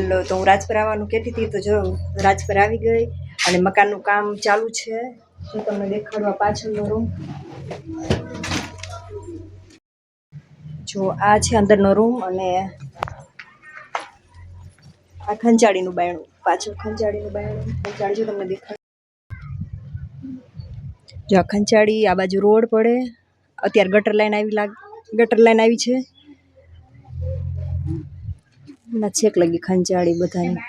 હાલ તો હું રાજપર આવવાનું કહેતી હતી, તો જો રાજપર આવી ગઈ અને મકાનનું કામ ચાલુ છે, હું તમને દેખાડવા પાછળનો રૂમ જો આ છે અંદરનો રૂમ અને આ ખંચાળીનું બાયણું, પાછળ ખંચાળીનું બાયણું. ખંચાડી જો તમને દેખાડ જો આ ખંચાળી આ બાજુ રોડ પડે, અત્યારે ગટર લાઈન આવી લાગ ગટર લાઈન આવી છે. ના છેક લગી ખંચાડી બધાને.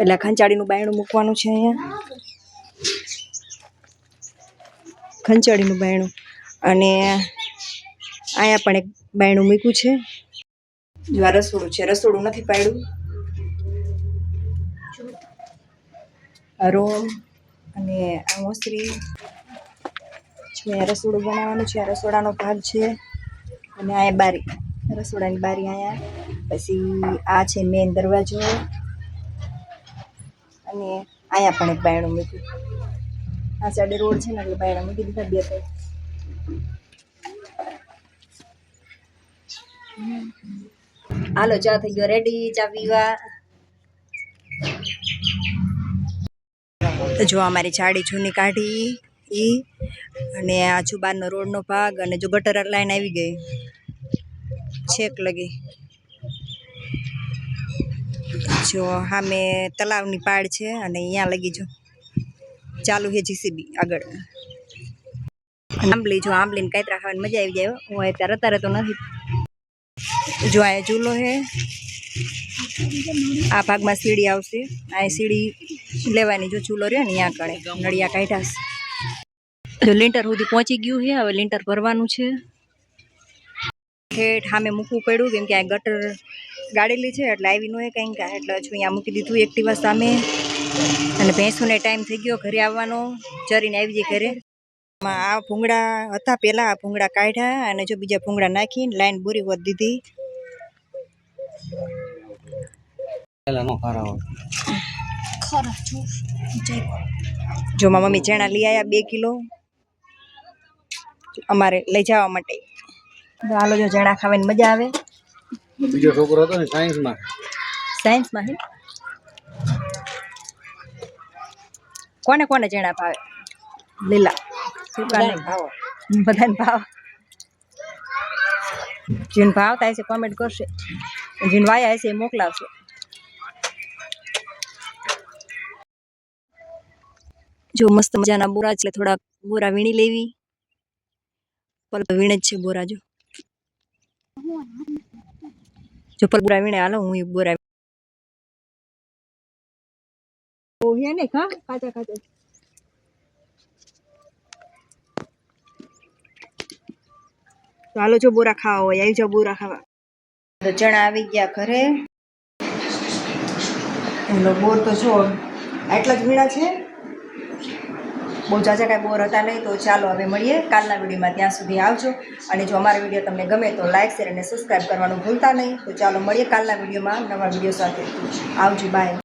એટલે ખંચાળીનું બાયણું મૂકવાનું છે અહીંયા. ખંચાળીનું બાયણું. અને અહીંયા પણ એક બાયણું મૂક્યું છે. જો આ રસોડું છે. રસોડું નથી પાડ્યું. રૂમ અને આ ઓસરી જો અહીંયા રસોડું બનાવવાનું છે. આ રસોડાનો ભાગ છે. અને અહીંયા બારી. રસોડાની બારી અહીંયા. પછી આ છે મેન દરવાજો. અને અહીંયા પણ એક બાયણું મૂક્યું. આ સાઈડે રોડ છે ને, એટલે બાયણા મૂકી દીધા બે ત્રણ. હાલો, ચા થઈ ગયો. રેડી ચા પીવા? તો જો અમારી ચાડી જૂની કાઢી ઈ અને આજુબાજુનો રોડનો ભાગ અને જો ગટર લાઈન આવી ગઈ. છેક લગી. જો સામે તલાવની પાડ છે અને અહીંયા લગી જો. ચાલુ છે જીસીબી આગળ. આંબલી જો, આંબલીને કાંતરા ખાવાની મજા આવી જાય હું. અત્યારે અત્યારે તો નથી. જો આ ચૂલો છે. આ ભાગમાં સીડી આવશે. આ સીડી લેવાની જો ચૂલો રહ્યો ને અહીંયા કણે નળિયા કાઢ્યા જો લીંટર સુધી પહોંચી ગયું છે. હવે લીંટર ભરવાનું છે. ઠેઠ સામે મૂકવું પડ્યું કેમ કે આ ગટર ગાડેલી છે એટલે આવી ન હોય કંઈ કાંઈ એટલે હજુ અહીંયા મૂકી દીધું એક્ટિવા સામે. અને ભેંસોને ટાઈમ થઈ ગયો ઘરે આવવાનો ચરીને આવી જઈ ઘરે. આ ભૂંગળા હતા પહેલાં આ ભૂંગળા કાઢ્યા અને જો બીજા ભૂંગળા નાખીને લાઈન બોરી હોત દીધી. જો મારા મમ્મી ચણા લઈ આવ્યા બે કિલો. અમારે લઈ જવા માટે. ચાલો હાલો જો ચણા ખાવાની મજા આવે. બીજો છોકરો હતો ને સાયન્સમાં. સાયન્સમાં હે? કોને કોને ચણા ભાવે? લીલા. સુકાને ભાવ. બધાને ભાવ. જેને ભાવ થાય છે કોમેન્ટ કરશે. જેને વાયા હશે એ મોકલાવશે. જો મસ્ત મજાના બોરા છે એટલે થોડા બોરા વીણી લેવી. પલ વીણે જ છે બોરા જો. જો પલ બોરા વીણે હાલો હું બોરા ઓ ને ખા કાચા કાચા તો હાલો જો બોરા ખાવા હોય આવી જાઓ બોરા ખાવા. તો ચણા આવી ગયા ઘરે. એનો બોર તો જો આટલા જ વીણા છે? બહુ જાજા કાંઈ બોર હતા નહીં, તો ચાલો હવે મળીએ. કાલના વિડીયોમાં ત્યાં સુધી આવજો. અને જો અમારો વીડિયો તમને ગમે તો લાઇક શેર અને સબસ્ક્રાઈબ કરવાનું ભૂલતા નહીં. તો ચાલો મળીએ કાલના વિડીયોમાં નવા વીડિયો સાથે. આવજો બાય